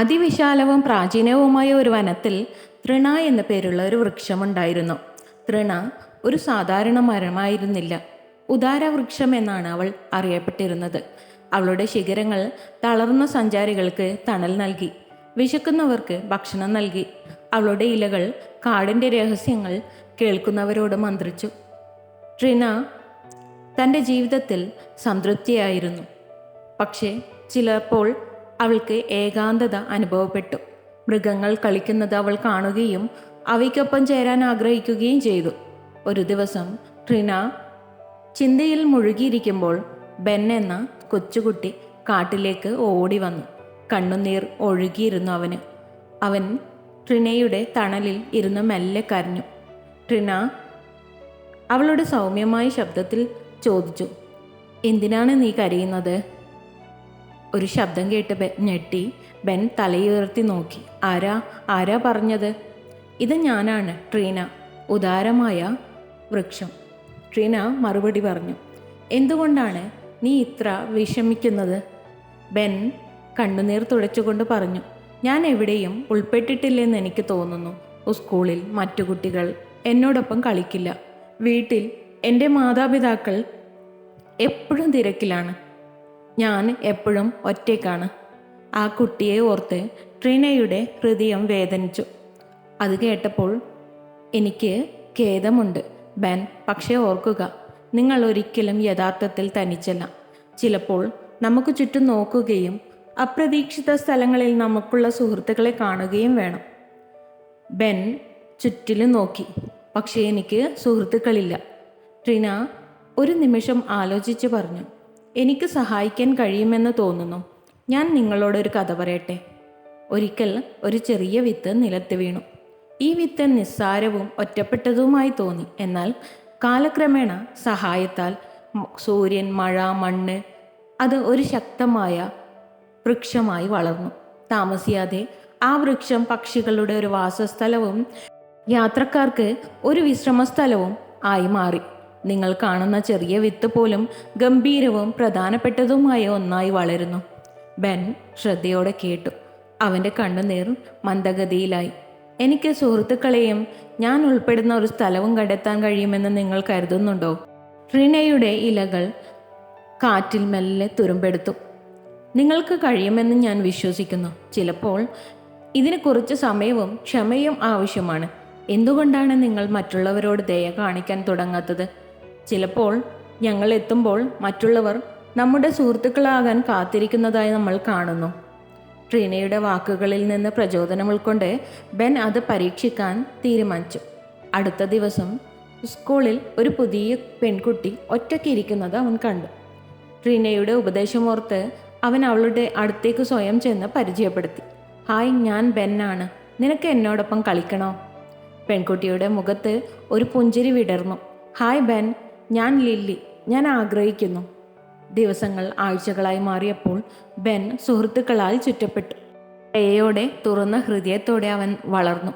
അതിവിശാലവും പ്രാചീനവുമായ ഒരു വനത്തിൽ തൃണ എന്ന പേരുള്ള ഒരു വൃക്ഷമുണ്ടായിരുന്നു. തൃണ ഒരു സാധാരണ മരമായിരുന്നില്ല. ഉദാരവൃക്ഷം എന്നാണ് അവൾ അറിയപ്പെട്ടിരുന്നത്. അവളുടെ ശിഖരങ്ങൾ തളർന്ന സഞ്ചാരികൾക്ക് തണൽ നൽകി. വിശക്കുന്നവർക്ക് ഭക്ഷണം നൽകി. അവളുടെ ഇലകൾ കാടിന്റെ രഹസ്യങ്ങൾ കേൾക്കുന്നവരോട് മന്ത്രിച്ചു. ട്രിന തന്റെ ജീവിതത്തിൽ സംതൃപ്തിയായിരുന്നു. പക്ഷേ ചിലപ്പോൾ അവൾക്ക് ഏകാന്തത അനുഭവപ്പെട്ടു. മൃഗങ്ങൾ കളിക്കുന്നത് അവൾ കാണുകയും അവയ്ക്കൊപ്പം ചേരാൻ ആഗ്രഹിക്കുകയും ചെയ്തു. ഒരു ദിവസം ട്രിന ചിന്തയിൽ മുഴുകിയിരിക്കുമ്പോൾ ബെൻ എന്ന കൊച്ചുകുട്ടി കാട്ടിലേക്ക് ഓടി വന്നു. കണ്ണുനീർ ഒഴുകിയിരുന്നു അവന്. അവൻ ട്രിനയുടെ തണലിൽ ഇരുന്ന് മെല്ലെ കരഞ്ഞു. ട്രിന അവളുടെ സൗമ്യമായ ശബ്ദത്തിൽ ചോദിച്ചു എന്തിനാണ് നീ കരയുന്നത്? ഒരു ശബ്ദം കേട്ട് ഞെട്ടി ബെൻ തലയുയർത്തി നോക്കി. ആരാ? ആരാ പറഞ്ഞത്? ഇത് ഞാനാണ് ട്രീന. ഉദാരമായ വൃക്ഷം. ട്രീന മറുപടി പറഞ്ഞു. എന്തുകൊണ്ടാണ് നീ ഇത്ര വിഷമിക്കുന്നത്? ബെൻ കണ്ണുനീർ തുടച്ചുകൊണ്ട് പറഞ്ഞു. ഞാൻ എവിടെയും ഉൾപ്പെട്ടിട്ടില്ലെന്ന് എനിക്ക് തോന്നുന്നു. സ്കൂളിൽ മറ്റു കുട്ടികൾ എന്നോടൊപ്പം കളിക്കില്ല. വീട്ടിൽ എന്റെ മാതാപിതാക്കൾ എപ്പോഴും തിരക്കിലാണ്. ഞാൻ എപ്പോഴും ഒറ്റയ്ക്കാണ്. ആ കുട്ടിയെ ഓർത്ത് ട്രീനയുടെ ഹൃദയം വേദനിച്ചു. അത് കേട്ടപ്പോൾ എനിക്ക് ഖേദമുണ്ട്. ബെൻ പക്ഷേ ഓർക്കുക നിങ്ങൾ ഒരിക്കലും യഥാർത്ഥത്തിൽ തനിച്ചല്ല. ചിലപ്പോൾ നമുക്ക് ചുറ്റും നോക്കുകയും അപ്രതീക്ഷിത സ്ഥലങ്ങളിൽ നമുക്കുള്ള സുഹൃത്തുക്കളെ കാണുകയും വേണം. ബെൻ ചുറ്റിലും നോക്കി. പക്ഷേ എനിക്ക് സുഹൃത്തുക്കളില്ല. ട്രിന ഒരു നിമിഷം ആലോചിച്ച് പറഞ്ഞു. എനിക്ക് സഹായിക്കാൻ കഴിയുമെന്ന് തോന്നുന്നു. ഞാൻ നിങ്ങളോടൊരു കഥ പറയട്ടെ. ഒരിക്കൽ ഒരു ചെറിയ വിത്ത് നിലത്ത് വീണു. ഈ വിത്ത് നിസ്സാരവും ഒറ്റപ്പെട്ടതുമായി തോന്നി. എന്നാൽ കാലക്രമേണ സഹായത്താൽ സൂര്യൻ മഴ മണ്ണ് അത് ഒരു ശക്തമായ വൃക്ഷമായി വളർന്നു. താമസിയാതെ ആ വൃക്ഷം പക്ഷികളുടെ ഒരു വാസസ്ഥലവും യാത്രക്കാർക്ക് ഒരു വിശ്രമസ്ഥലവും ആയി മാറി. നിങ്ങൾ കാണുന്ന ചെറിയ വിത്ത് പോലും ഗംഭീരവും പ്രധാനപ്പെട്ടതുമായ ഒന്നായി വളരുന്നു. ബെൻ ശ്രദ്ധയോടെ കേട്ടു. അവന്റെ കണ്ണുനീർ മന്ദഗതിയിലായി. എനിക്ക് സുഹൃത്തുക്കളെയും ഞാൻ ഉൾപ്പെടുന്ന ഒരു സ്ഥലവും കണ്ടെത്താൻ കഴിയുമെന്ന് നിങ്ങൾ കരുതുന്നുണ്ടോ? റിനയുടെ ഇലകൾ കാറ്റിൽ മെല്ലെ തുരുമ്പെടുത്തു. നിങ്ങൾക്ക് കഴിയുമെന്ന് ഞാൻ വിശ്വസിക്കുന്നു. ചിലപ്പോൾ ഇതിന് കുറച്ച് സമയവും ക്ഷമയും ആവശ്യമാണ്. എന്തുകൊണ്ടാണ് നിങ്ങൾ മറ്റുള്ളവരോട് ദയ കാണിക്കാൻ തുടങ്ങാത്തത്? ചിലപ്പോൾ ഞങ്ങൾ എത്തുമ്പോൾ മറ്റുള്ളവർ നമ്മുടെ സുഹൃത്തുക്കളാകാൻ കാത്തിരിക്കുന്നതായി നമ്മൾ കാണുന്നു. ട്രീനയുടെ വാക്കുകളിൽ നിന്ന് പ്രചോദനം ഉൾക്കൊണ്ട് ബെൻ അത് പരീക്ഷിക്കാൻ തീരുമാനിച്ചു. അടുത്ത ദിവസം സ്കൂളിൽ ഒരു പുതിയ പെൺകുട്ടി ഒറ്റയ്ക്ക് ഇരിക്കുന്നത് അവൻ കണ്ടു. ട്രീനയുടെ ഉപദേശമോർത്ത് അവൻ അവളുടെ അടുത്തേക്ക് സ്വയം ചെന്ന് പരിചയപ്പെടുത്തി. ഹായ് ഞാൻ ബെന്നാണ് നിനക്ക് എന്നോടൊപ്പം കളിക്കണോ? പെൺകുട്ടിയുടെ മുഖത്ത് ഒരു പുഞ്ചിരി വിടർന്നു. Hi Ben. ഞാൻ ലില്ലി. ഞാൻ ആഗ്രഹിക്കുന്നു. ദിവസങ്ങൾ ആഴ്ചകളായി മാറിയപ്പോൾ ബെൻ സുഹൃത്തുക്കളാൽ ചുറ്റപ്പെട്ടു. പേയോടെ തുറന്ന ഹൃദയത്തോടെ അവൻ വളർന്നു.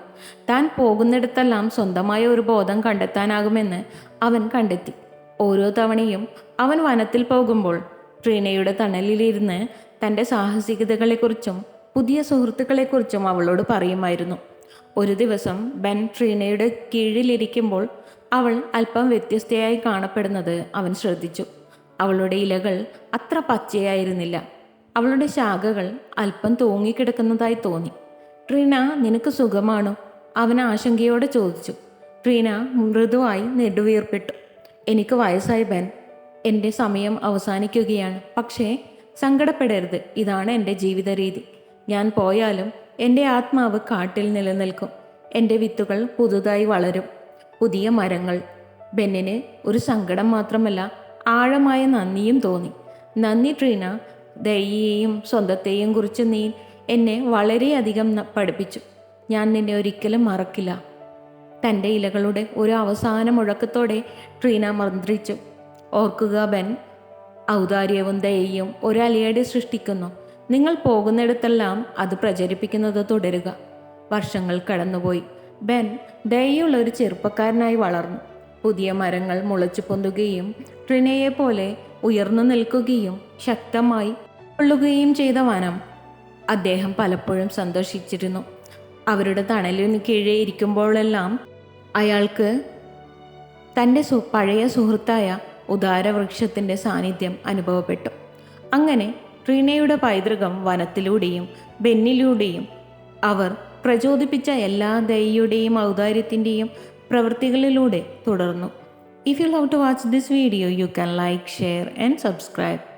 താൻ പോകുന്നിടത്തെല്ലാം സ്വന്തമായ ഒരു ബോധം കണ്ടെത്താനാകുമെന്ന് അവൻ കണ്ടെത്തി. ഓരോ തവണയും അവൻ വനത്തിൽ പോകുമ്പോൾ ട്രീനയുടെ തണലിലിരുന്ന് തന്റെ സാഹസികതകളെക്കുറിച്ചും പുതിയ സുഹൃത്തുക്കളെക്കുറിച്ചും അവളോട് പറയുമായിരുന്നു. ഒരു ദിവസം ബെൻ ട്രീനയുടെ കീഴിലിരിക്കുമ്പോൾ അവൾ അല്പം വ്യത്യസ്തയായി കാണപ്പെടുന്നത് അവൻ ശ്രദ്ധിച്ചു. അവളുടെ ഇലകൾ അത്ര പച്ചയായിരുന്നില്ല. അവളുടെ ശാഖകൾ അല്പം തൂങ്ങിക്കിടക്കുന്നതായി തോന്നി. ട്രീന നിനക്ക് സുഖമാണോ? അവൻ ആശങ്കയോടെ ചോദിച്ചു. ട്രീന മൃദുവായി നെടുവീർപ്പിട്ടു. എനിക്ക് വയസ്സായി ബെൻ. എന്റെ സമയം അവസാനിക്കുകയാണ്. പക്ഷേ സങ്കടപ്പെടരുത്. ഇതാണ് എന്റെ ജീവിത രീതി ഞാൻ പോയാലും എന്റെ ആത്മാവ് കാട്ടിൽ നിലനിൽക്കും. എന്റെ വിത്തുകൾ പുതുതായി വളരും. പുതിയ മരങ്ങൾ. ബെന്നിന് ഒരു സങ്കടം മാത്രമല്ല ആഴമായ നന്ദിയും തോന്നി. നന്ദി ട്രീന. ദയ്യയെയും സ്വന്തത്തെയും കുറിച്ച് നീ എന്നെ വളരെയധികം പഠിപ്പിച്ചു. ഞാൻ നിന്നെ ഒരിക്കലും മറക്കില്ല തന്റെ ഇലകളുടെ ഒരു അവസാന മുഴക്കത്തോടെ ട്രീന മന്ത്രിച്ചു. ഓർക്കുക ബെൻ. ഔദാര്യവും ദയയും ഒരു സൃഷ്ടിക്കുന്നു. നിങ്ങൾ പോകുന്നിടത്തെല്ലാം അത് പ്രചരിപ്പിക്കുന്നത് തുടരുക. വർഷങ്ങൾ കടന്നുപോയി. ബെൻ ദയുള്ള ഒരു ചെറുപ്പക്കാരനായി വളർന്നു. പുതിയ മരങ്ങൾ മുളച്ചു പൊന്തുകയും ട്രിനയെ പോലെ ഉയർന്നു നിൽക്കുകയും ശക്തമായി കൊള്ളുകയും ചെയ്ത വനം അദ്ദേഹം പലപ്പോഴും സന്തോഷിച്ചിരുന്നു. അവരുടെ തണലിന് കീഴേ ഇരിക്കുമ്പോഴെല്ലാം അയാൾക്ക് തന്റെ സു പഴയ സുഹൃത്തായ ഉദാരവൃക്ഷത്തിന്റെ സാന്നിധ്യം അനുഭവപ്പെട്ടു. അങ്ങനെ ട്രീനയുടെ പൈതൃകം വനത്തിലൂടെയും ബെന്നിലൂടെയും അവർ പ്രചോദിപ്പിച്ച എല്ലാ ദയയുടെയും ഔദാര്യത്തിന്റെയും പ്രവൃത്തികളിലൂടെ തുടർന്നു. If you love to watch this video you can like share and subscribe